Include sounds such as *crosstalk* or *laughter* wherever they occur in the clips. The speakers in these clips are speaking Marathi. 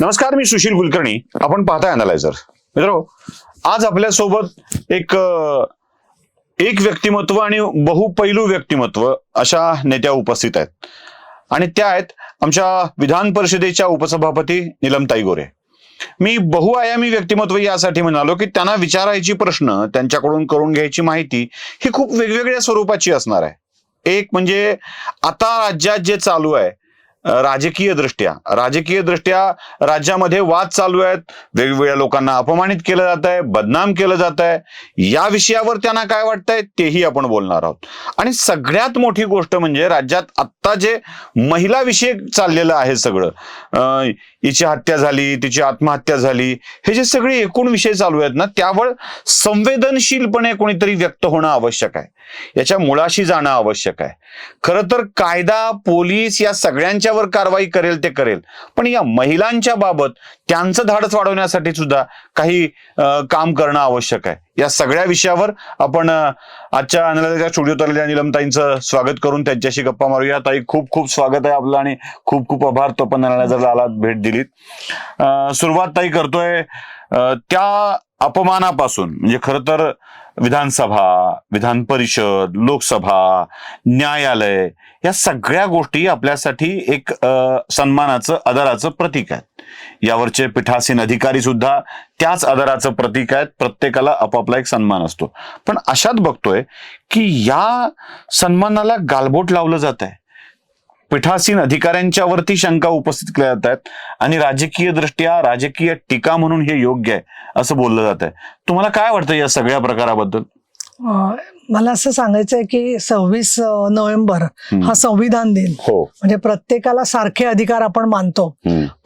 नमस्कार मी सुशील कुलकर्णी. आपण पाहताय अनालायझर मित्र आज आपल्यासोबत एक एक व्यक्तिमत्व आणि बहुपैलू व्यक्तिमत्व अशा नेत्या उपस्थित आहेत. आणि त्या आहेत आमच्या विधान परिषदेच्या उपसभापती निलमताई गोरे. मी बहुआयामी व्यक्तिमत्व यासाठी म्हणालो की त्यांना विचारायची प्रश्न त्यांच्याकडून करून घ्यायची माहिती ही खूप वेगवेगळ्या स्वरूपाची असणार आहे. एक म्हणजे आता राज्यात जे चालू आहे राजकीय दृष्ट्या राजकीय दृष्ट्या राज्यामध्ये वाद चालू आहेत. वेगवेगळ्या लोकांना अपमानित केलं जात आहे बदनाम केलं जात आहे या विषयावर त्यांना काय वाटतंय तेही आपण बोलणार आहोत. आणि सगळ्यात मोठी गोष्ट म्हणजे राज्यात आत्ता जे महिला विषय चाललेलं आहे सगळं अं, हिची हत्या झाली तिची आत्महत्या झाली हे जे सगळे एकूण विषय चालू आहेत ना त्यावर संवेदनशीलपणे कोणीतरी व्यक्त होणं आवश्यक आहे. याच्या मुळाशी जाणं आवश्यक आहे. खरं तर कायदा पोलीस या सगळ्यांच्यावर कारवाई करेल ते करेल. पण या महिलांच्या बाबत त्यांचं धाडस वाढवण्यासाठी सुद्धा काही काम करणं आवश्यक आहे. या सगळ्या विषयावर आपण आजच्या अनलाच्या स्टुडिओत आलेल्या निलमताईंचं स्वागत करून त्यांच्याशी गप्पा मारूया. ताई खूप खूप स्वागत आहे आपलं आणि खूप खूप आभार. तो पण अनलायझरला आलात भेट दिलीत. सुरुवात ताई करतोय त्या अपमानापासून. म्हणजे खरं तर विधानसभा विधान परिषद लोकसभा न्यायालय या सगळ्या गोष्टी आपल्यासाठी एक सन्मानाचं आदराचं प्रतीक आहे यावरचे पीठासीन अधिकारी सुद्धा त्याच आदराचं प्रतीक आहेत. प्रत्येकाला आपापला एक सन्मान असतो. पण अशात बघतोय की या सन्मानाला गालबोट लावलं जात आहे पीठासीन अधिकाऱ्यांच्या वरती शंका उपस्थित केल्या जात आहेत आणि राजकीय दृष्ट्या राजकीय टीका म्हणून हे योग्य आहे असं बोललं जात आहे. तुम्हाला काय वाटतं या सगळ्या प्रकाराबद्दल? मला असं सांगायचं आहे की सव्वीस नोव्हेंबर. हा संविधान दिन. हो. म्हणजे प्रत्येकाला सारखे अधिकार आपण मानतो.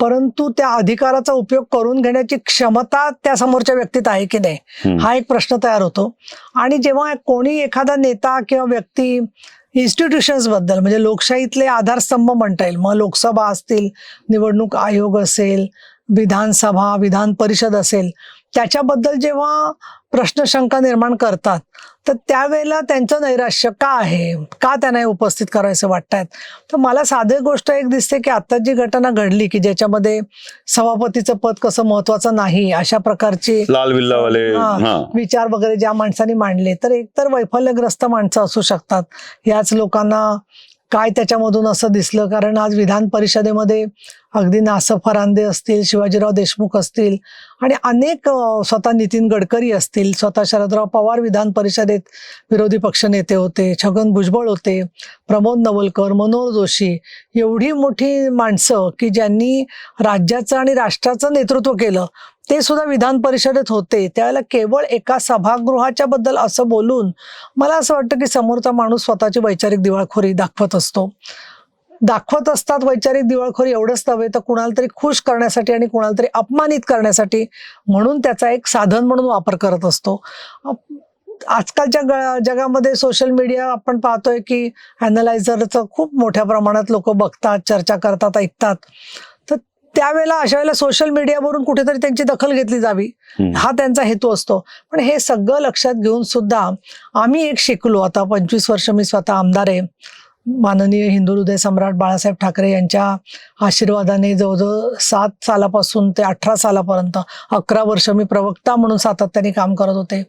परंतु त्या अधिकाराचा उपयोग करून घेण्याची क्षमता त्या समोरच्या व्यक्तीत आहे की नाही. हा एक प्रश्न तयार होतो. आणि जेव्हा कोणी एखादा नेता किंवा व्यक्ती इन्स्टिट्यूशन्सबद्दल म्हणजे लोकशाहीतले आधारस्तंभ म्हणता येईल. मग लोकसभा असतील निवडणूक आयोग असेल विधानसभा विधान परिषद असेल त्याच्याबद्दल जेव्हा प्रश्नशंका निर्माण करतात तर त्यावेळेला त्यांचं नैराश्य का आहे? का त्यांना हे उपस्थित करायचं वाटतायत तर मला साधी गोष्ट एक दिसते की आता जी घटना घडली की ज्याच्यामध्ये सभापतीचं पद कसं महत्वाचं नाही अशा प्रकारची लाल विल्लावाले विचार वगैरे ज्या माणसांनी मांडले तर एकतर वैफल्यग्रस्त माणसं असू शकतात. याच लोकांना काय त्याच्यामधून असं दिसलं? कारण आज विधान परिषदेमध्ये अगदी नासफ फरांदे असतील शिवाजीराव देशमुख असतील आणि अनेक स्वतः नितीन गडकरी असतील स्वतः शरदराव पवार विधान परिषदेत विरोधी पक्षनेते होते छगन भुजबळ होते प्रमोद नवलकर मनोहर जोशी एवढी मोठी माणसं की ज्यांनी राज्याचं आणि राष्ट्राचं नेतृत्व केलं ते सुद्धा विधान परिषदेत होते. त्यावेळेला केवळ एका सभागृहाच्या बद्दल असं बोलून मला असं वाटतं की समोरचा माणूस स्वतःची वैचारिक दिवाळखोरी दाखवत असतो. दाखवत असतात वैचारिक दिवाळखोरी एवढंच नव्हे तर कुणाला तरी खुश करण्यासाठी आणि कुणाला तरी अपमानित करण्यासाठी म्हणून त्याचा एक साधन म्हणून वापर करत असतो. आजकालच्या जगामध्ये सोशल मीडिया आपण पाहतोय की अॅनलायझरचं खूप मोठ्या प्रमाणात लोक बघतात चर्चा करतात ऐकतात. तर त्यावेळेला अशा वेळेला सोशल मीडियावरून कुठेतरी त्यांची दखल घेतली जावी. हा त्यांचा हेतू असतो. पण हे सगळं लक्षात घेऊन सुद्धा आम्ही एक शिकलो. आता पंचवीस वर्ष मी स्वतः आमदार आहे. माननीय हिंदू हृदय सम्राट बाळासाहेब ठाकरे यांच्या आशीर्वादाने जवळजवळ सात सालापासून ते अठरा सालापर्यंत अकरा वर्ष मी प्रवक्ता म्हणून सातत्याने काम करत होते.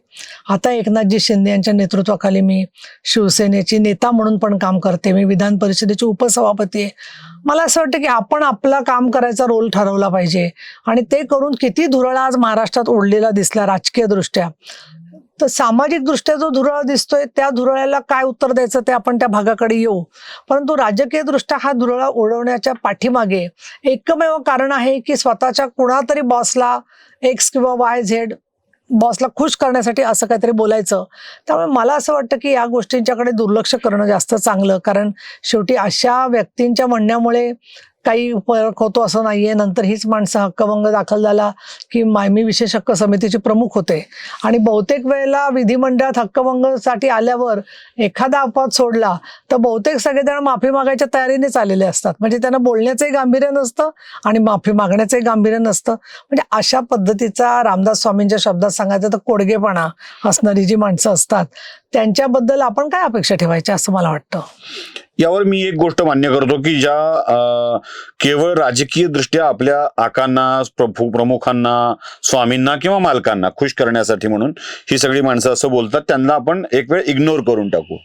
आता एकनाथजी शिंदे यांच्या नेतृत्वाखाली मी शिवसेनेची नेता म्हणून पण काम करते. मी विधान परिषदेची उपसभापती आहे. मला असं वाटतं की आपण आपला काम करायचा रोल ठरवला पाहिजे आणि ते करून किती धुरळा आज महाराष्ट्रात ओढलेला दिसला राजकीय दृष्ट्या तर सामाजिकदृष्ट्या जो धुरळा दिसतोय त्या धुरळ्याला काय उत्तर द्यायचं ते आपण त्या भागाकडे येऊ. परंतु राजकीय दृष्ट्या हा धुरळा ओढवण्याच्या पाठीमागे एकमेव कारण आहे की स्वतःच्या कुणातरी बॉसला एक्स किंवा वाय झेड बॉसला खुश करण्यासाठी असं काहीतरी बोलायचं. त्यामुळे मला असं वाटतं की या गोष्टींच्याकडे दुर्लक्ष करणं जास्त चांगलं. कारण शेवटी अशा व्यक्तींच्या म्हणण्यामुळे काही फरक होतो असं नाहीये. नंतर हीच माणसं हक्कभंग दाखल झाला की मायमी विशेष हक्क समितीचे प्रमुख होते. आणि बहुतेक वेळेला विधिमंडळात हक्कभंगसाठी आल्यावर एखादा अपवाद सोडला तर बहुतेक सगळेजण माफी मागायच्या तयारीनेच आलेले असतात. म्हणजे त्यांना बोलण्याचंही गांभीर्य नसतं आणि माफी मागण्याचंही गांभीर्य नसतं. म्हणजे अशा पद्धतीचा रामदास स्वामींच्या शब्दात सांगायचं तर कोडगेपणा असणारी जी माणसं असतात त्यांच्याबद्दल आपण काय अपेक्षा ठेवायच्या असं मला वाटतं? यावर मी एक गोष्ट मान्य करतो की ज्या केवळ राजकीय दृष्ट्या आपल्या आकांना प्रभू प्रमुखांना स्वामींना किंवा मालकांना खुश करण्यासाठी म्हणून ही सगळी माणसं असं बोलतात त्यांना आपण एक वेळ इग्नोर करून टाकू.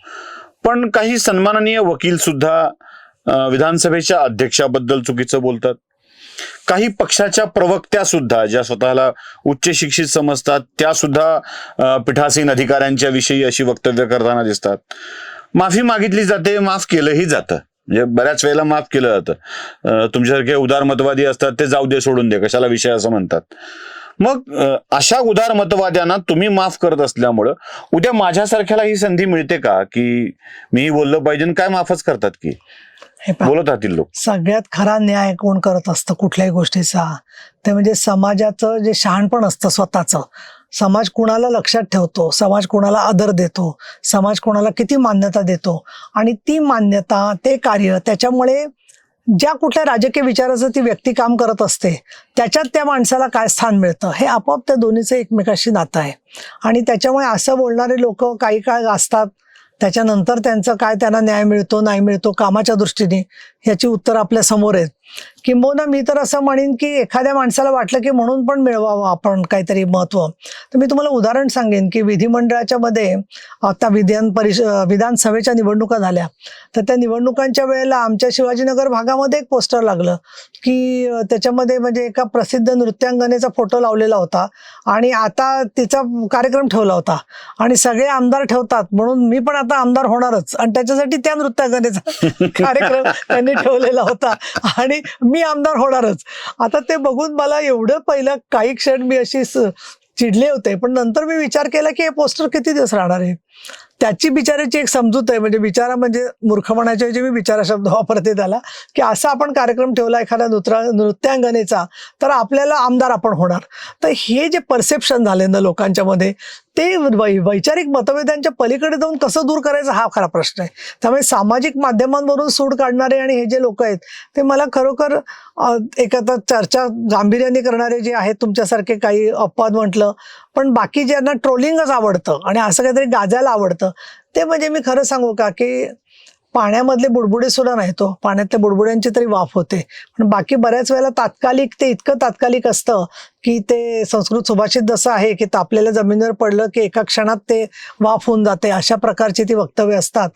पण काही सन्माननीय वकील सुद्धा विधानसभेच्या अध्यक्षाबद्दल चुकीचं बोलतात. काही पक्षाच्या प्रवक्त्या सुद्धा ज्या स्वतःला उच्च शिक्षित समजतात त्या सुद्धा पीठासीन अधिकाऱ्यांच्या विषयी अशी वक्तव्य करताना दिसतात. माफी मागितली जाते माफ केलंही जातं. म्हणजे बऱ्याच वेळेला माफ केलं जातं. तुमच्यासारखे उदारमतवादी असतात ते जाऊ दे सोडून दे कशाला विषय असं म्हणतात. मग अशा उदारमतवाद्यांना तुम्ही माफ करत असल्यामुळं उद्या माझ्यासारख्याला ही संधी मिळते का? की मी बोललं पाहिजे काय माफच करतात की? हे बोलत राहतील लोक. सगळ्यात खरा न्याय कोण करत असतं कुठल्याही गोष्टीचा? ते म्हणजे समाजाचं जे शहाणपण असतं स्वतःचं. समाज कुणाला लक्षात ठेवतो समाज कुणाला आदर देतो समाज कुणाला किती मान्यता देतो आणि ती मान्यता ते कार्य त्याच्यामुळे ज्या कुठल्या राजकीय विचाराचं ती व्यक्ती काम करत असते त्याच्यात त्या माणसाला काय स्थान मिळतं हे आपोआप त्या दोन्हीचं एकमेकाशी नातं आहे. आणि त्याच्यामुळे असं बोलणारे लोक काही काळ असतात त्याच्यानंतर त्यांचं काय त्यांना न्याय मिळतो नाही मिळतो कामाच्या दृष्टीने याची उत्तर आपल्यासमोर आहेत. किंबहुना मी तर असं म्हणेन की एखाद्या माणसाला वाटलं की म्हणून पण मिळवावं आपण काहीतरी महत्त्व. तर मी तुम्हाला उदाहरण सांगेन की विधिमंडळाच्या मध्ये आता विधान परिष विधानसभेच्या निवडणुका झाल्या. तर त्या निवडणुकांच्या वेळेला आमच्या शिवाजीनगर भागामध्ये एक पोस्टर लागलं की त्याच्यामध्ये म्हणजे एका प्रसिद्ध नृत्यांगनेचा फोटो लावलेला होता आणि आता तिचा कार्यक्रम ठेवला होता. आणि सगळे आमदार ठेवतात म्हणून मी पण आता आमदार होणारच आणि त्याच्यासाठी त्या नृत्यांगनेचा *laughs* कार्यक्रम त्यांनी ठेवलेला होता. आणि मी आमदार होणारच. आता ते बघून मला एवढं पहिलं काही क्षण मी अशी चिडले होते. पण नंतर मी विचार केला की हे पोस्टर किती दिवस राहणार आहे? त्याची बिचाराची एक समजूत आहे. म्हणजे बिचारा म्हणजे मूर्खपणाच्या जे मी बिचारा शब्द वापरते त्याला की असा आपण कार्यक्रम ठेवला एखाद्या नृत्या नृत्यांगनेचा तर आपल्याला आमदार आपण होणार. तर हे जे परसेप्शन झाले ना लोकांच्या मध्ये ते वैचारिक मतभेदांच्या पलीकडे जाऊन कसं दूर करायचं हा खरा प्रश्न आहे. त्यामुळे सामाजिक माध्यमांवरून सूड काढणारे आणि हे जे लोक आहेत ते मला खरोखर एक आता चर्चा गांभीर्याने करणारे जे आहेत तुमच्यासारखे काही अपवाद म्हटलं पण बाकी ज्यांना ट्रोलिंगच आवडतं आणि असं काहीतरी गाजायला आवडतं. ते म्हणजे मी खरं सांगू का की पाण्यामधले बुडबुडे सुद्धा नाही तो हो. पाण्यातल्या बुडबुड्यांची तरी वाफ होते. पण बाकी बऱ्याच वेळेला तात्कालिक ते इतकं तात्कालिक असतं की ते संस्कृत सुभाषित जसं आहे की तापलेल्या जमिनीवर पडलं की एका क्षणात ते वाफ होऊन जाते. अशा प्रकारची ती वक्तव्य असतात.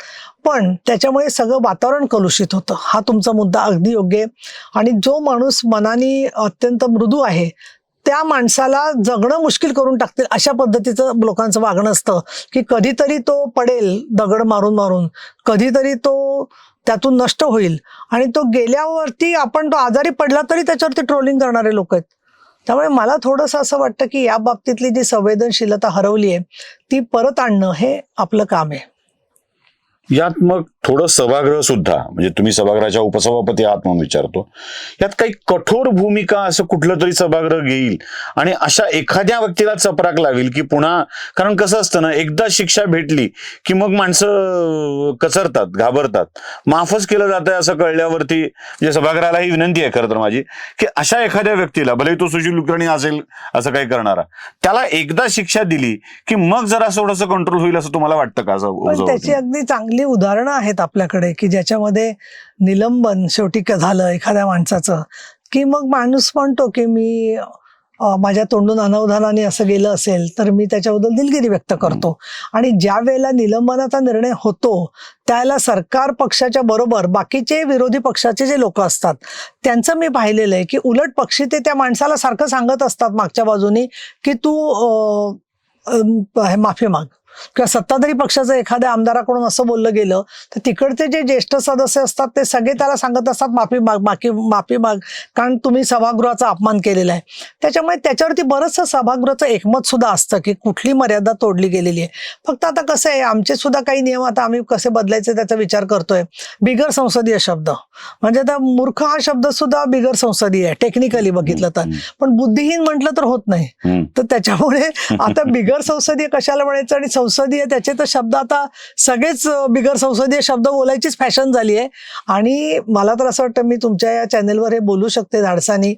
पण त्याच्यामुळे सगळं वातावरण कलुषित होतं. हा तुमचा मुद्दा अगदी योग्य आहे. आणि जो माणूस मनाने अत्यंत मृदू आहे त्या माणसाला जगणं मुश्किल करून टाकतील अशा पद्धतीचं लोकांचं वागणं असतं की कधीतरी तो पडेल दगड मारून मारून. कधीतरी तो त्यातून नष्ट होईल. आणि तो गेल्यावरती आपण तो आजारी पडला तरी त्याच्यावरती ट्रोलिंग करणारे लोक आहेत. त्यामुळे मला थोडंसं असं वाटतं की या बाबतीतली जी संवेदनशीलता हरवली आहे ती परत आणणं हे आपलं काम आहे. यात मग थोडं सभागृह सुद्धा म्हणजे तुम्ही सभागृहाच्या उपसभापती आहात म्हणून विचारतो यात काही कठोर भूमिका असं कुठलं तरी सभागृह घेईल आणि अशा एखाद्या व्यक्तीला चपराक लावेल की पुन्हा कारण कसं असतं ना एकदा शिक्षा भेटली की मग माणसं कचरतात घाबरतात. माफच केलं जातंय असं कळल्यावरती म्हणजे सभागृहाला ही विनंती आहे खरं तर माझी की अशा एखाद्या व्यक्तीला भले तो सुशील कुलकर्णी असेल असं काही करणारा त्याला एकदा शिक्षा दिली की मग जरा थोडंसं कंट्रोल होईल असं तुम्हाला वाटतं का? असं त्याची अगदी चांगली उदाहरणं आहेत आपल्याकडे की ज्याच्यामध्ये निलंबन शेवटी क- झालं एखाद्या माणसाचं. की मग माणूस म्हणतो की मी माझ्या तोंडून अनवधानाने असं गेलं असेल तर मी त्याच्याबद्दल दिलगिरी व्यक्त करतो. आणि ज्या वेळेला निलंबनाचा निर्णय होतो त्यावेळेला सरकार पक्षाच्या बरोबर बाकीचे विरोधी पक्षाचे जे लोक असतात त्यांचं मी पाहिलेलं आहे की उलट पक्षी ते त्या माणसाला सारखं सांगत असतात मागच्या बाजूनी की तू हे माफी माग. किंवा सत्ताधारी पक्षाचं एखाद्या आमदाराकडून असं बोललं गेलं तर तिकडचे जे ज्येष्ठ सदस्य असतात ते सगळे त्याला सांगत असतात माफी माग माफी माफी माग कारण तुम्ही सभागृहाचा अपमान केलेला आहे. त्याच्यामुळे त्याच्यावरती बरंचसं सभागृहाचं एकमत सुद्धा असतं की कुठली मर्यादा तोडली गेलेली आहे. फक्त आता कसं आहे आमचे सुद्धा काही नियम आता आम्ही कसे बदलायचे त्याचा विचार करतोय. बिगर संसदीय शब्द. म्हणजे आता मूर्ख हा शब्द सुद्धा बिगर संसदीय आहे टेक्निकली बघितलं तर. पण बुद्धिहीन म्हटलं तर होत नाही. तर त्याच्यामुळे *laughs* आता बिगर संसदीय कशाला म्हणायचं आणि संसदीय त्याचे तर शब्द आता सगळेच बिगर संसदीय शब्द बोलायचीच फॅशन झाली आहे. आणि मला तर असं वाटतं मी तुमच्या या चॅनेलवर हे बोलू शकते धाडसानी.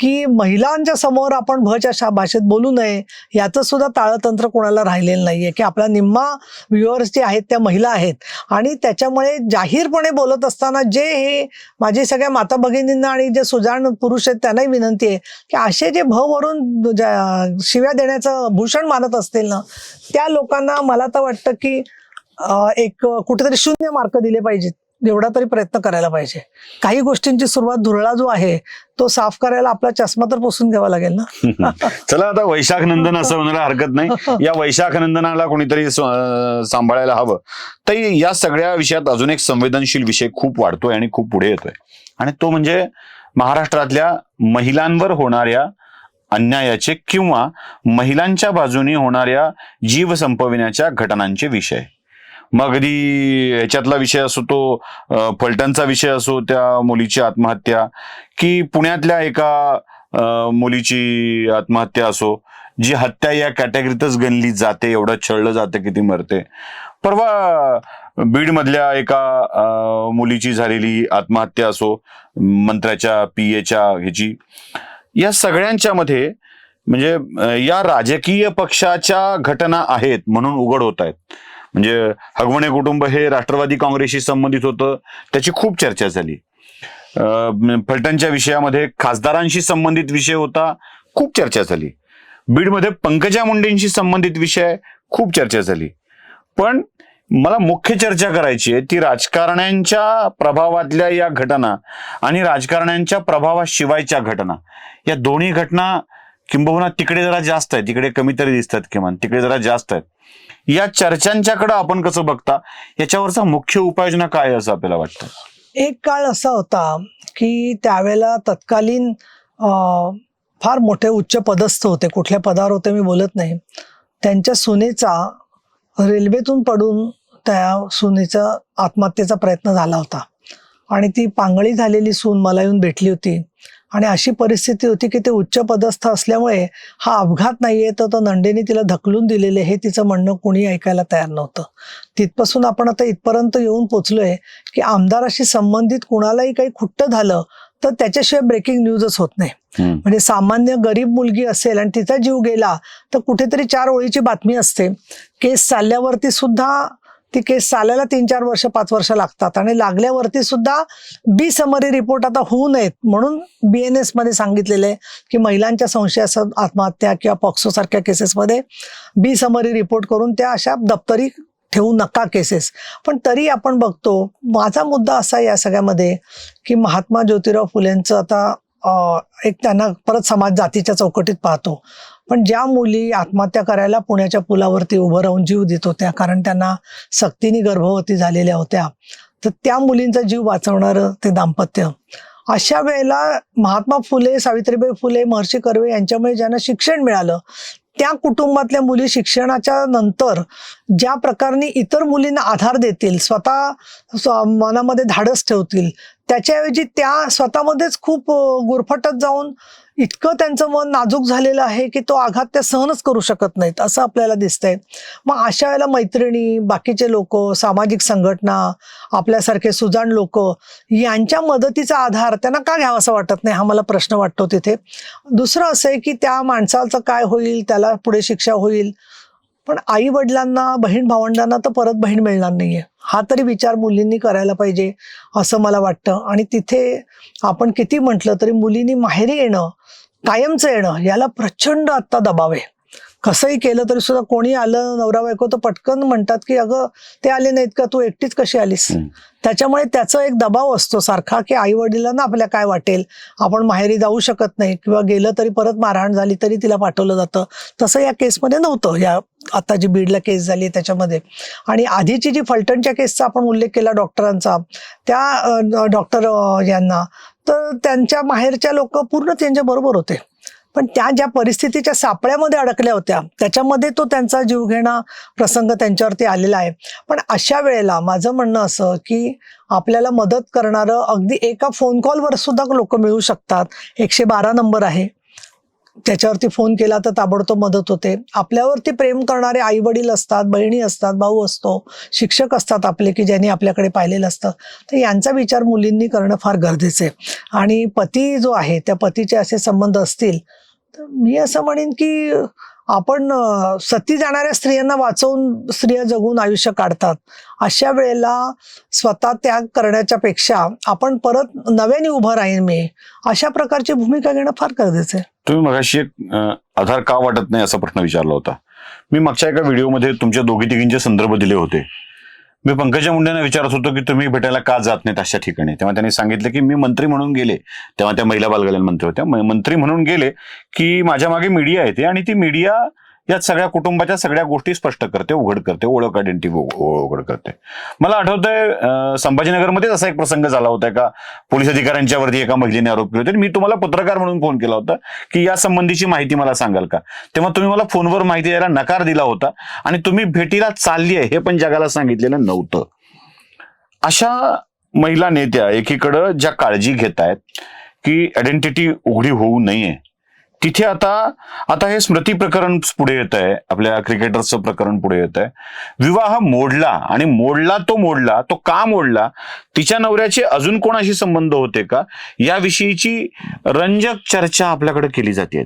की महिलांच्या समोर आपण भच्या भाषेत बोलू नये याचं सुद्धा ताळतंत्र कोणाला राहिलेलं नाहीये. की आपला निम्मा व्ह्युअर्स जे आहेत त्या महिला आहेत. आणि त्याच्यामुळे जाहीरपणे बोलत असताना जे हे माझी सगळ्या माता भगिनींना आणि जे सुजाण पुरुष आहेत त्यांनाही विनंती आहे की असे जे भवरून ज्या- शिव्या देण्याचं भूषण मानत असतील ना त्या लोकांना मला तर वाटतं की एक कुठेतरी शून्य मार्क दिले पाहिजेत. एवढा तरी प्रयत्न करायला पाहिजे. काही गोष्टींची सुरुवात धुरळा जो आहे तो साफ करायला आपला चष्मा तर पुसून घ्यावा लागेल ना? *laughs* चला आता वैशाख नंदन असं म्हणायला हरकत नाही. या वैशाख नंदनाला कोणीतरी सांभाळायला हवं. तर या सगळ्या विषयात अजून एक संवेदनशील विषय खूप वाढतोय आणि खूप पुढे येतोय. आणि तो म्हणजे महाराष्ट्रातल्या महिलांवर होणाऱ्या अन्यायाचे किंवा महिलांच्या बाजूने होणाऱ्या जीव संपविण्याच्या घटनांचे विषय. मग अगदी ह्याच्यातला विषय असो तो फलटणचा विषय असो त्या मुलीची आत्महत्या की पुण्यातल्या एका मुलीची आत्महत्या असो जी हत्या या कॅटेगरीतच गणली जाते एवढं छळलं जातं की ती मरते. परवा बीड मधल्या एका मुलीची झालेली आत्महत्या असो मंत्र्याच्या पी एच्या ह्याची या सगळ्यांच्या मध्ये म्हणजे या राजकीय पक्षाच्या घटना आहेत म्हणून उघड होत आहेत. म्हणजे हगवणे कुटुंब हे राष्ट्रवादी काँग्रेसशी संबंधित होतं त्याची खूप चर्चा झाली. फलटणच्या विषयामध्ये खासदारांशी संबंधित विषय होता खूप चर्चा झाली. बीडमध्ये पंकजा मुंडेंशी संबंधित विषय खूप चर्चा झाली. पण मला मुख्य चर्चा करायची आहे ती राजकारण्यांच्या प्रभावातल्या या घटना आणि राजकारण्यांच्या प्रभावाशिवायच्या घटना. या दोन्ही घटना किंबहुना तिकडे जरा जास्त आहे. तिकडे कमी तरी दिसतात किमान. तिकडे जरा जास्त आहेत. या चर्चांच्याकडे आपण कसं बघता याच्यावरचा मुख्य उपाययोजना काय आहे असं आपल्याला वाटतं? एक काळ असा होता की त्यावेळेला तत्कालीन फार मोठे उच्च पदस्थ होते. कुठल्या पदावर होते मी बोलत नाही. त्यांच्या सुनेचा रेल्वेतून पडून त्या सुनेचा आत्महत्येचा प्रयत्न झाला होता. आणि ती पांगळी झालेली सून मला येऊन भेटली होती. आणि अशी परिस्थिती होती की ते उच्च पदस्थ असल्यामुळे हा अपघात नाहीये तर तो नंडेने तिला ढकलून दिलेले हे तिचं म्हणणं कोणी ऐकायला तयार नव्हतं. तिथपासून आपण आता इथपर्यंत येऊन पोचलोय की आमदाराशी संबंधित कुणालाही काही खुट्ट झालं तर त्याच्याशिवाय ब्रेकिंग न्यूजच होत नाही. म्हणजे सामान्य गरीब मुलगी असेल आणि तिचा जीव गेला तर कुठेतरी चार ओळीची बातमी असते. केस चालल्यावरती सुद्धा ती केस चालायला तीन चार वर्ष पाच वर्ष लागतात. आणि लागल्यावरती सुद्धा बी समरी रिपोर्ट आता होऊ नयेत. म्हणून बी एन एसमध्ये सांगितलेलं आहे की महिलांच्या संशयास आत्महत्या किंवा पॉक्सो सारख्या केसेसमध्ये बी समरी रिपोर्ट करून त्या अशा दप्तरी ठेवू नका केसेस पण तरी आपण बघतो माझा मुद्दा असा आहे या सगळ्यामध्ये की महात्मा ज्योतिराव फुलेंचं आता एक त्यांना परत समाज जातीच्या चौकटीत पाहतो. पण ज्या मुली आत्महत्या करायला पुण्याच्या पुलावरती उभं राहून जीव देत होत्या कारण त्यांना सक्तीने गर्भवती झालेल्या होत्या तर त्या मुलींचा जीव वाचवणारं ते दाम्पत्य. अशा वेळेला महात्मा फुले सावित्रीबाई फुले महर्षी कर्वे यांच्यामुळे ज्यांना शिक्षण मिळालं त्या कुटुंबातल्या मुली शिक्षणाच्या नंतर ज्या प्रकारे इतर मुलींना आधार देतील स्वतः मनामध्ये धाडस ठेवतील त्याच्याऐवजी त्या स्वतःमध्येच खूप गुरफटत जाऊन इतकं त्यांचं मन नाजूक झालेलं आहे की तो आघात त्या सहनच करू शकत नाहीत असं आपल्याला दिसतंय. मग अशा वेळेला मैत्रिणी बाकीचे लोक सामाजिक संघटना आपल्यासारखे सुजाण लोक यांच्या मदतीचा आधार त्यांना का घ्यावा असं वाटत नाही हा मला प्रश्न वाटतो तिथे. दुसरं असं आहे की त्या माणसाचं काय होईल त्याला पुढे शिक्षा होईल. पण आई वडिलांना बहीण भावंडांना तर परत बहीण मिळणार नाहीये. हा तरी विचार मुलींनी करायला पाहिजे असं मला वाटतं. आणि तिथे आपण किती म्हटलं तरी मुलींनी माहेरी येणं कायमचं येणं याला प्रचंड आत्ता दबाव आहे. कसंही केलं तरी सुद्धा कोणी आलं नवरा बायको तर पटकन म्हणतात की अगं ते आले नाहीत का? तू एकटीच कशी आलीस. त्याच्यामुळे त्याचा एक दबाव असतो सारखा की आई वडिलांना आपल्या काय वाटेल? आपण माहेरी जाऊ शकत नाही किंवा गेलं तरी परत मारहाण झाली तरी तिला पाठवलं जातं. तसं या केसमध्ये नव्हतं. या आता जी बीडला केस झाली त्याच्यामध्ये. आणि आधीची जी फलटणच्या केसचा आपण उल्लेख केला डॉक्टरांचा त्या डॉक्टर यांना तर त्यांच्या माहेरच्या लोक पूर्ण त्यांच्या बरोबर होते. पण त्या ज्या परिस्थितीच्या सापळ्यामध्ये अडकल्या होत्या त्याच्यामध्ये तो त्यांचा जीवघेणा प्रसंग त्यांच्यावरती आलेला आहे. पण अशा वेळेला माझं म्हणणं असं की आपल्याला मदत करणारं अगदी एका फोन कॉलवर सुद्धा लोक मिळू शकतात. एकशे बारा नंबर आहे. त्याच्यावरती फोन केला तर ताबडतोब मदत होते. आपल्यावरती प्रेम करणारे आई वडील असतात बहिणी असतात भाऊ असतो शिक्षक असतात आपले की ज्यांनी आपल्याकडे पाहिलेलं असतं. तर यांचा विचार मुलींनी करणं फार गरजेचं आहे. आणि पती जो आहे त्या पतीचे असे संबंध असतील तर मी असं म्हणेन की आपण सती जाणाऱ्या स्त्रियांना वाचवून स्त्रिया जगून आयुष्य काढतात. अशा वेळेला स्वतः त्याग करण्याच्या पेक्षा आपण परत नव्याने उभं राहीन मी अशा प्रकारची भूमिका घेणं फार गरजेचं आहे. तुम्ही मगाशी एक आधार का वाटत नाही असा प्रश्न विचारला होता. मी मागच्या एका व्हिडिओमध्ये तुमच्या दोघी तिघींचे संदर्भ दिले होते. मी पंकजा मुंडेंना विचारत होतो की तुम्ही भेटायला का जात नाहीत अशा ठिकाणी? तेव्हा त्यांनी सांगितलं की मी मंत्री म्हणून गेले. तेव्हा त्या महिला बालकल्याण मंत्री होत्या. मंत्री म्हणून गेले की माझ्या मागे मीडिया येते आणि ती मीडिया या सगळ्या कुटुंबाच्या सगळ्या गोष्टी स्पष्ट करते उघड करते ओळख आयडेंटिटी उघड करते. मला आठवतंय संभाजीनगरमध्येच असा एक प्रसंग झाला होता का पोलीस अधिकाऱ्यांच्या वरती एका महिलेने आरोप केले होते. मी तुम्हाला पत्रकार म्हणून फोन केला होता की या संबंधीची माहिती मला सांगाल का? तेव्हा तुम्ही मला फोनवर माहिती द्यायला नकार दिला होता आणि तुम्ही भेटीला चालली आहे हे पण जगाला सांगितलेलं नव्हतं. अशा महिला नेत्या एकीकडं ज्या काळजी घेत आहेत की आयडेंटिटी उघडी होऊ नये. तिथे आता आता हे स्मृती प्रकरण पुढे येत आहे आपल्या क्रिकेटरचं प्रकरण पुढे येत आहे विवाह मोडला आणि मोडला तो मोडला तो का मोडला? तिच्या नवऱ्याचे अजून कोणाशी संबंध होते का? याविषयीची रंजक चर्चा आपल्याकडे केली जाते.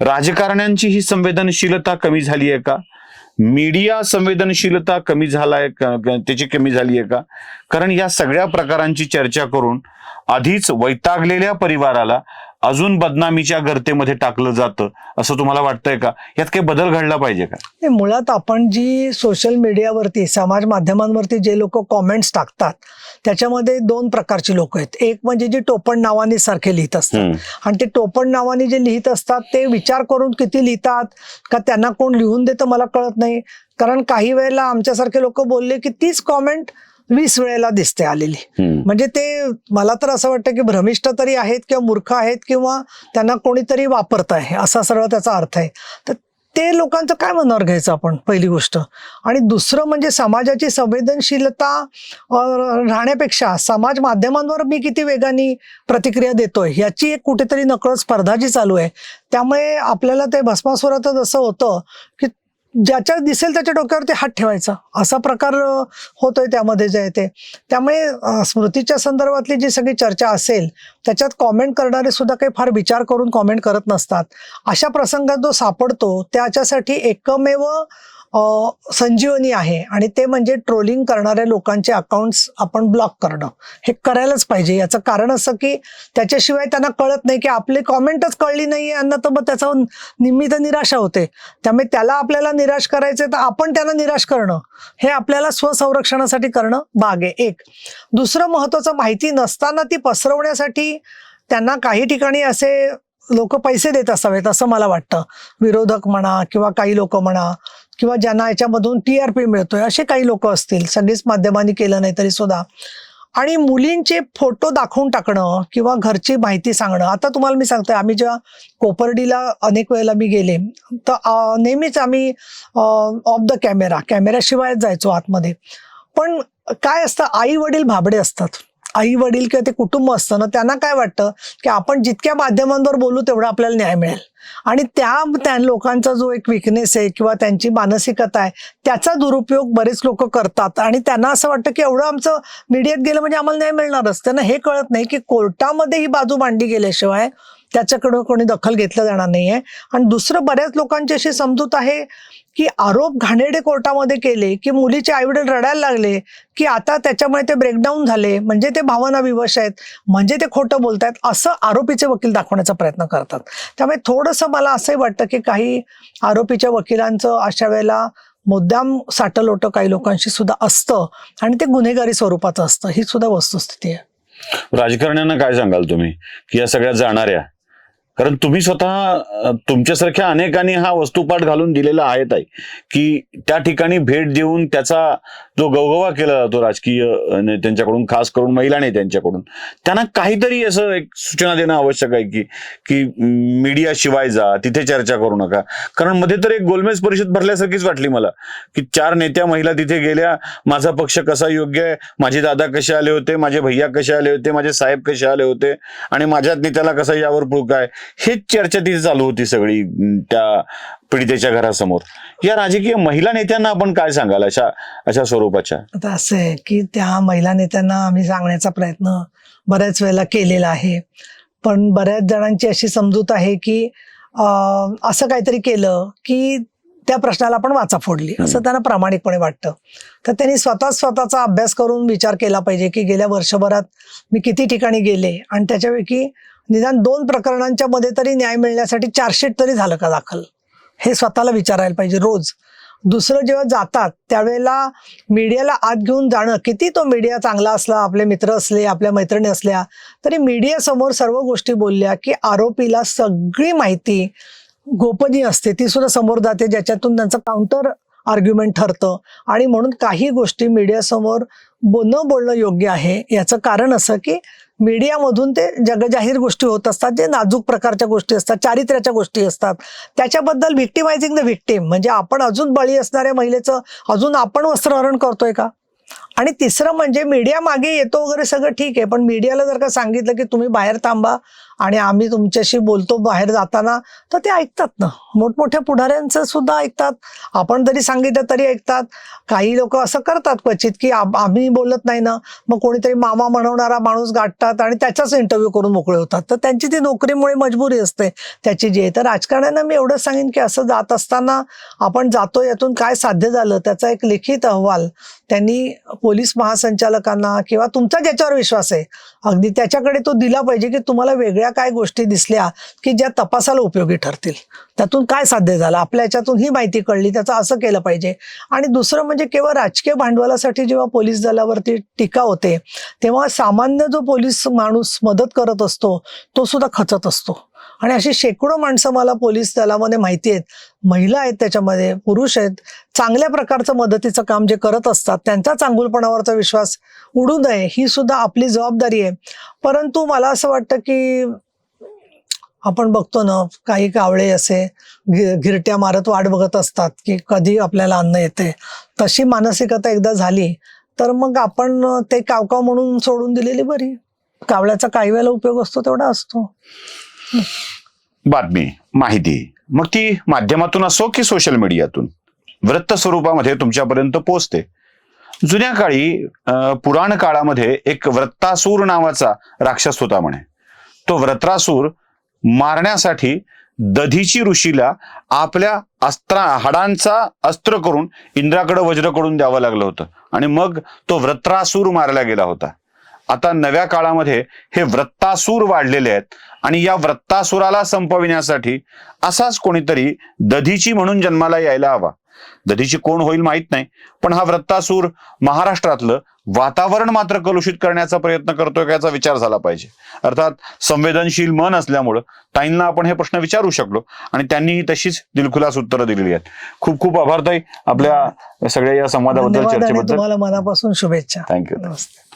राजकारण्यांची ही संवेदनशीलता कमी झाली आहे का? मीडिया संवेदनशीलता कमी झालाय त्याची कमी झाली आहे का? कारण या सगळ्या प्रकारांची चर्चा करून आधीच वैतागलेल्या परिवाराला अजून बदनामीच्या गर्तेमध्ये टाकलं जातं असं तुम्हाला वाटतंय का? यात काही बदल घडला पाहिजे का? मुळात आपण जी सोशल मीडियावरती समाज माध्यमांवरती जे लोक कॉमेंट्स टाकतात त्याच्यामध्ये दोन प्रकारची लोक आहेत. एक म्हणजे जी टोपण नावाने सारखे लिहित असतात. आणि ते टोपण नावाने जे लिहित असतात ते विचार करून किती लिहितात का त्यांना कोण लिहून देतं मला कळत नाही. कारण काही वेळेला आमच्यासारखे लोक बोलले की तीच कॉमेंट वीस वेळेला दिसते आलेली. म्हणजे ते मला तर असं वाटतं की भ्रमिष्ठ तरी आहेत किंवा मूर्ख आहेत किंवा त्यांना कोणीतरी वापरत आहे असा सरळ त्याचा अर्थ आहे. तर ते लोकांचं काय मनावर घ्यायचं आपण? पहिली गोष्ट. आणि दुसरं म्हणजे समाजाची संवेदनशीलता राहण्यापेक्षा समाज माध्यमांवर मी किती वेगाने प्रतिक्रिया देतोय याची एक कुठेतरी नकळत स्पर्धा जी चालू आहे. त्यामुळे आपल्याला ते भस्मासुरातच असं होतं की ज्याच्या दिसेल त्याच्या डोक्यावरती हात ठेवायचा. असा प्रकार होतोय त्यामध्ये जे आहे ते. त्यामुळे स्मृतीच्या संदर्भातली जी सगळी चर्चा असेल त्याच्यात कॉमेंट करणारे सुद्धा काही फार विचार करून कॉमेंट करत नसतात. अशा प्रसंगात जो सापडतो त्याच्यासाठी एकमेव संजीवनी आहे आणि ते म्हणजे ट्रोलिंग करणाऱ्या लोकांचे अकाउंट्स आपण ब्लॉक करणं. हे करायलाच पाहिजे. याचं कारण असं की त्याच्याशिवाय त्यांना कळत नाही की आपली कॉमेंटच कळली नाही यांना तर मग त्याचा निमित्त निराशा होते. त्यामुळे त्याला आपल्याला निराश करायचं तर आपण त्यांना निराश करणं. हे आपल्याला स्वसंरक्षणासाठी करणं भाग आहे. एक. दुसरं महत्वाचं माहिती नसताना ती पसरवण्यासाठी त्यांना काही ठिकाणी असे लोक पैसे देत असावेत असं मला वाटतं. विरोधक म्हणा किंवा काही लोक म्हणा. किंवा ज्यांना याच्यामधून टी आर पी मिळतोय असे काही लोक असतील सगळीच माध्यमांनी केलं नाही तरी सुद्धा. आणि मुलींचे फोटो दाखवून टाकणं किंवा घरची माहिती सांगणं आता तुम्हाला मी सांगतोय आम्ही जेव्हा कोपर्डीला अनेक वेळेला मी गेले तर नेहमीच आम्ही ऑफ द कॅमेरा कॅमेऱ्याशिवायच जायचो आतमध्ये. पण काय असतं आई वडील भाबडे असतात. आई वडील किंवा ते कुटुंब असतं ना त्यांना काय वाटतं? की आपण जितक्या माध्यमांवर बोलू तेवढा आपल्याला न्याय मिळेल. आणि त्या त्या लोकांचा जो एक विकनेस आहे किंवा त्यांची मानसिकता आहे त्याचा दुरुपयोग बरेच लोक करतात. आणि त्यांना असं वाटतं की एवढं आमचं मीडियात गेलं म्हणजे आम्हाला न्याय मिळणारच. त्यांना हे कळत नाही की कोर्टामध्ये ही बाजू मांडली गेल्याशिवाय त्याच्याकडं कोणी दखल घेतलं जाणार नाहीये. आणि दुसरं बऱ्याच लोकांची अशी समजूत आहे की आरोप घाणेडे कोर्टामध्ये केले की मुलीचे आईवडील रडायला लागले की आता त्याच्यामुळे ते ब्रेकडाऊन झाले म्हणजे ते भावना विवश आहेत म्हणजे ते खोटं बोलतायत असं आरोपीचे वकील दाखवण्याचा प्रयत्न करतात. त्यामुळे थोडंसं मला असंही वाटतं की काही आरोपीच्या वकिलांचं अशा वेळेला मुद्दाम साटलोटं काही लोकांशी सुद्धा असतं आणि ते गुन्हेगारी स्वरूपाचं असतं ही सुद्धा वस्तुस्थिती आहे. राजकारण्यांना काय सांगाल तुम्ही? की या सगळ्या जाणाऱ्या कारण तुम्ही स्वतः तुमच्यासारख्या अनेकांनी हा वस्तुपाठ घालून दिलेला आहेत आहे की त्या ठिकाणी भेट देऊन त्याचा जो गवगवा केला जातो राजकीय नेत्यांच्याकडून खास करून महिला नेत्यांच्याकडून त्यांना काहीतरी असं एक सूचना देणं आवश्यक आहे की की मीडिया शिवाय जा तिथे चर्चा करू नका. कारण मध्ये तर एक गोलमेज परिषद भरल्यासारखीच वाटली मला की चार नेत्या महिला तिथे गेल्या माझा पक्ष कसा योग्य आहे माझे दादा कसे आले होते माझे भैया कसे आले होते माझे साहेब कसे आले होते आणि माझ्याच नेत्याला कसा यावर पुळका आहे हेच चर्चा तिथे चालू होती सगळी त्या पीडितेच्या घरासमोर. या राजकीय महिला नेत्यांना आपण काय सांगाल अशा अशा स्वरूपाच्या? आता असं आहे की त्या महिला नेत्यांना आम्ही सांगण्याचा प्रयत्न बऱ्याच वेळेला केलेला आहे. पण बऱ्याच जणांची अशी समजूत आहे की असं काहीतरी केलं की त्या प्रश्नाला आपण वाचा फोडली असं त्यांना प्रामाणिकपणे वाटतं. तर त्यांनी स्वतः स्वतःचा अभ्यास करून विचार केला पाहिजे की गेल्या वर्षभरात मी किती ठिकाणी गेले आणि त्याच्यापैकी निदान दोन प्रकरणांच्या मध्ये तरी न्याय मिळण्यासाठी चार्जशीट तरी झालं का दाखल? हे स्वतःला विचारायला पाहिजे रोज. दुसरं जेव्हा जातात त्यावेळेला मीडियाला आत घेऊन जाणं किती तो मीडिया चांगला असला आपले मित्र असले आपल्या मैत्रिणी असल्या तरी मीडियासमोर सर्व गोष्टी बोलल्या की आरोपीला सगळी माहिती गोपनीय असते. ती सुद्धा समोर जाते ज्याच्यातून त्यांचं काउंटर आर्ग्युमेंट ठरतं. आणि म्हणून काही गोष्टी मीडियासमोर न बोलणं योग्य आहे. याचं कारण असं की मीडियामधून ते जगजाहीर गोष्टी होत असतात जे नाजूक प्रकारच्या गोष्टी असतात चारित्र्याच्या गोष्टी असतात. त्याच्याबद्दल व्हिक्टिमायझिंग द व्हिक्टिम म्हणजे आपण अजून बळी असणाऱ्या महिलेचं अजून आपण वस्त्रहरण करतोय का? आणि तिसरं म्हणजे मीडिया मागे येतो वगैरे सगळं ठीक आहे पण मीडियाला जर का सांगितलं की तुम्ही बाहेर थांबा आणि आम्ही तुमच्याशी बोलतो बाहेर जाताना तर ते ऐकतात ना. मोठमोठ्या पुढाऱ्यांचं सुद्धा ऐकतात. आपण जरी सांगितलं तरी ऐकतात. काही लोक असं करतात क्वचित की आम्ही बोलत नाही ना. मग कोणीतरी मामा म्हणवणारा माणूस गाठतात आणि त्याचाच इंटरव्ह्यू करून मोकळे होतात. तर त्यांची ती नोकरीमुळे मजबुरी असते. त्याची जी आहे. तर राजकारण्यांना मी एवढंच सांगेन की असं जात असताना आपण जातो यातून काय साध्य झालं? त्याचा एक लिखित अहवाल त्यांनी पोलीस महासंचालकांना किंवा तुमचा ज्याच्यावर विश्वास आहे अगदी त्याच्याकडे तो दिला पाहिजे की तुम्हाला वेगळ्या काय गोष्टी दिसल्या की ज्या तपासाला उपयोगी ठरतील. त्यातून काय साध्य झालं? आपल्या याच्यातून ही माहिती कळली त्याचं असं केलं पाहिजे. आणि दुसरं म्हणजे केवळ राजकीय भांडवलासाठी जेव्हा पोलीस दलावरती टीका होते तेव्हा सामान्य जो पोलीस माणूस मदत करत असतो तो सुद्धा खचत असतो. आणि अशी शेकडो माणसं मला पोलीस दलामध्ये माहिती आहेत. महिला आहेत त्याच्यामध्ये पुरुष आहेत. चांगल्या प्रकारचं मदतीचं काम जे करत असतात त्यांचा चांगुलपणावरचा विश्वास उडू नये ही सुद्धा आपली जबाबदारी आहे. परंतु मला असं वाटतं की आपण बघतो ना काही कावळे असे घि- घिरट्या मारत वाट बघत असतात की कधी आपल्याला अन्न येते. तशी मानसिकता एकदा झाली तर मग आपण ते कावकाव म्हणून सोडून दिलेली बरी. कावळ्याचा काही वेळेला उपयोग असतो तेवढा असतो. बातमी माहिती. मग ती माध्यमातून असो की सोशल मीडियातून वृत्त स्वरूपामध्ये तुमच्यापर्यंत पोहोचते. जुन्या काळी पुराण काळामध्ये एक वृत्तासूर नावाचा राक्षस होता म्हणे. तो व्रत्रासूर मारण्यासाठी दधीची ऋषीला आपल्या अस्त्रा हाडांचा अस्त्र करून इंद्राकडे वज्र करून द्यावं लागलं होतं. आणि मग तो व्रत्रासूर मारला गेला होता. आता नव्या काळामध्ये हे वृत्तासूर वाढलेले आहेत. आणि या वृत्तासुराला संपविण्यासाठी असाच कोणीतरी दधीची म्हणून जन्माला यायला हवा. दधीची कोण होईल माहीत नाही पण हा वृत्तासूर महाराष्ट्रातलं वातावरण मात्र कलुषित करण्याचा प्रयत्न करतोय का याचा विचार झाला पाहिजे. अर्थात संवेदनशील मन असल्यामुळं ताईंना आपण हे प्रश्न विचारू शकलो आणि त्यांनीही तशीच दिलखुलास उत्तरं दिलेली आहेत. खूप खूप आभार ताई आपल्या सगळ्या या संवादाबद्दल चर्चेबद्दल. तुम्हाला मनापासून शुभेच्छा. थँक्यू नमस्ते.